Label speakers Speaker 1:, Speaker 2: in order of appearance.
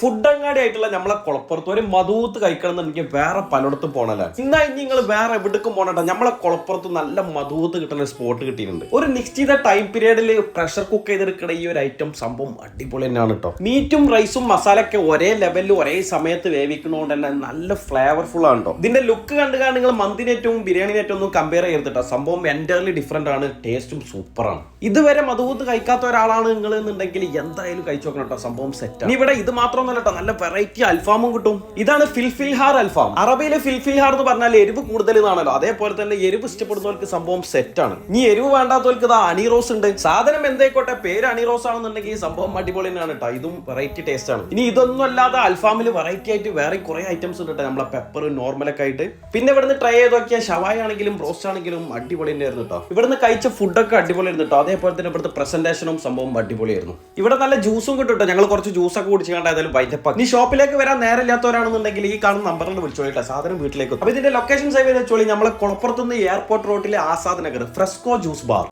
Speaker 1: Food അങ്ങാടി ആയിട്ടുള്ള നമ്മളെ കുളപ്പുറത്ത്. ഒരു മധൂത്ത് കഴിക്കണം എന്നുണ്ടെങ്കിൽ വേറെ പലയിടത്തും പോണല്ല? ഇന്നാ ഇനി നിങ്ങൾ വേറെ എവിടേക്കും പോണട്ടോ. നമ്മളെ കുളപ്പുറത്ത് നല്ല മധൂത്ത് കിട്ടുന്ന ഒരു സ്പോട്ട് കിട്ടിയിട്ടുണ്ട്. ഒരു നിശ്ചിത ടൈം പീരീഡിൽ പ്രഷർ കുക്ക് ചെയ്തെടുക്കുന്ന ഈ ഒരു ഐറ്റം സംഭവം അടിപൊളി തന്നെയാണ് കേട്ടോ മീറ്റും റൈസും മസാലയൊക്കെ ഒരേ ലെവലിൽ ഒരേ സമയത്ത് വേവിക്കുന്നതുകൊണ്ട് തന്നെ നല്ല ഫ്ലേവർഫുൾ ആണ് കേട്ടോ ഇതിന്റെ ലുക്ക് കണ്ടു കാണാൻ നിങ്ങൾ മന്തിനേറ്റവും ബിരിയാണിനേറ്റവും ഒന്നും കമ്പയർ ചെയ്ത് കേട്ടോ സംഭവം എന്റയർലി ഡിഫറെന്റ് ആണ്. ടേസ്റ്റും സൂപ്പറാണ് ഇതുവരെ മധുത്ത് കഴിക്കാത്ത ഒരാളാണ് നിങ്ങൾ എന്നുണ്ടെങ്കിൽ എന്തായാലും കഴിച്ചു നോക്കണം കേട്ടോ സംഭവം സെറ്റ് ഇവിടെ ഇത് മാത്രമൊന്നുമല്ല കേട്ടോ നല്ല വെറൈറ്റി അൽഫാമും കിട്ടും. ഇതാണ് ഫിൽഫിൽഹാർ അൽഫാം. അറബിയിലെ ഫിൽഫിൽഹാർ എന്ന് പറഞ്ഞാൽ എരിവ് കൂടുതൽ എന്നാണല്ലോ. അതേപോലെ തന്നെ എരിവ് ഇഷ്ടപ്പെടുന്നവർക്ക് സംഭവം സെറ്റ് ആണ്. ഇനി എരിവ് വേണ്ടാത്തവർക്ക് ഇതാ അണിറോസ് ഉണ്ട്. സാധനം എന്തായിക്കോട്ടെ പേര് അണിറോസ് ആണെന്നുണ്ടെങ്കിൽ ഈ സംഭവം അടിപൊളി തന്നെയാണ് കേട്ടോ ഇതും വെറൈറ്റി ടേസ്റ്റ് ആണ്. ഇനി ഇതൊന്നും അല്ലാതെ അൽഫാമിൽ വെറൈറ്റി ആയിട്ട് വേറെ കുറെ ഐറ്റംസ് ഉണ്ട് കേട്ടോ നമ്മളെ പെപ്പർ നോർമലൊക്കെ ആയിട്ട്. പിന്നെ ഇവിടുന്ന് ട്രൈ ചെയ്ത് നോക്കിയാൽ ഷവായ ആണെങ്കിലും റോസ്റ്റ് ആണെങ്കിലും അടിപൊളി തന്നെയായിരുന്നു കേട്ടോ ഇവിടുന്ന് കഴിച്ച ഫുഡൊക്കെ അടിപൊളിയായിരുന്നു കേട്ടോ അതേപോലെ തന്നെ ഇവിടുത്തെ പ്രസന്റേഷനും സംഭവം അടിപൊളിയായിരുന്നു. ഇവിടെ നല്ല ജ്യൂസും കിട്ടും കേട്ടോ ഞങ്ങൾ കുറച്ച് ജ്യൂസൊക്കെ കുടിച്ചു കണ്ടാൽ വൈറ്റപ്പാ നീ ഷോപ്പിലേക്ക് വരാൻ നേരമില്ലാത്തവരാണെന്നുണ്ടെങ്കിൽ ഈ കാണുന്ന നമ്പറിൽ വിളിച്ചോളിട്ടാ സാധനം വീട്ടിലേക്ക് അപ്പോൾ അപ്പൊ ഇതിന്റെ ലൊക്കേഷൻ സേവ് ചെയ്ത് വെച്ചോളി നമ്മളെ കുളപ്പുറത്തുനിന്ന് എയർപോർട്ട് റോഡിലെ Azad Nagar Fresco juice bar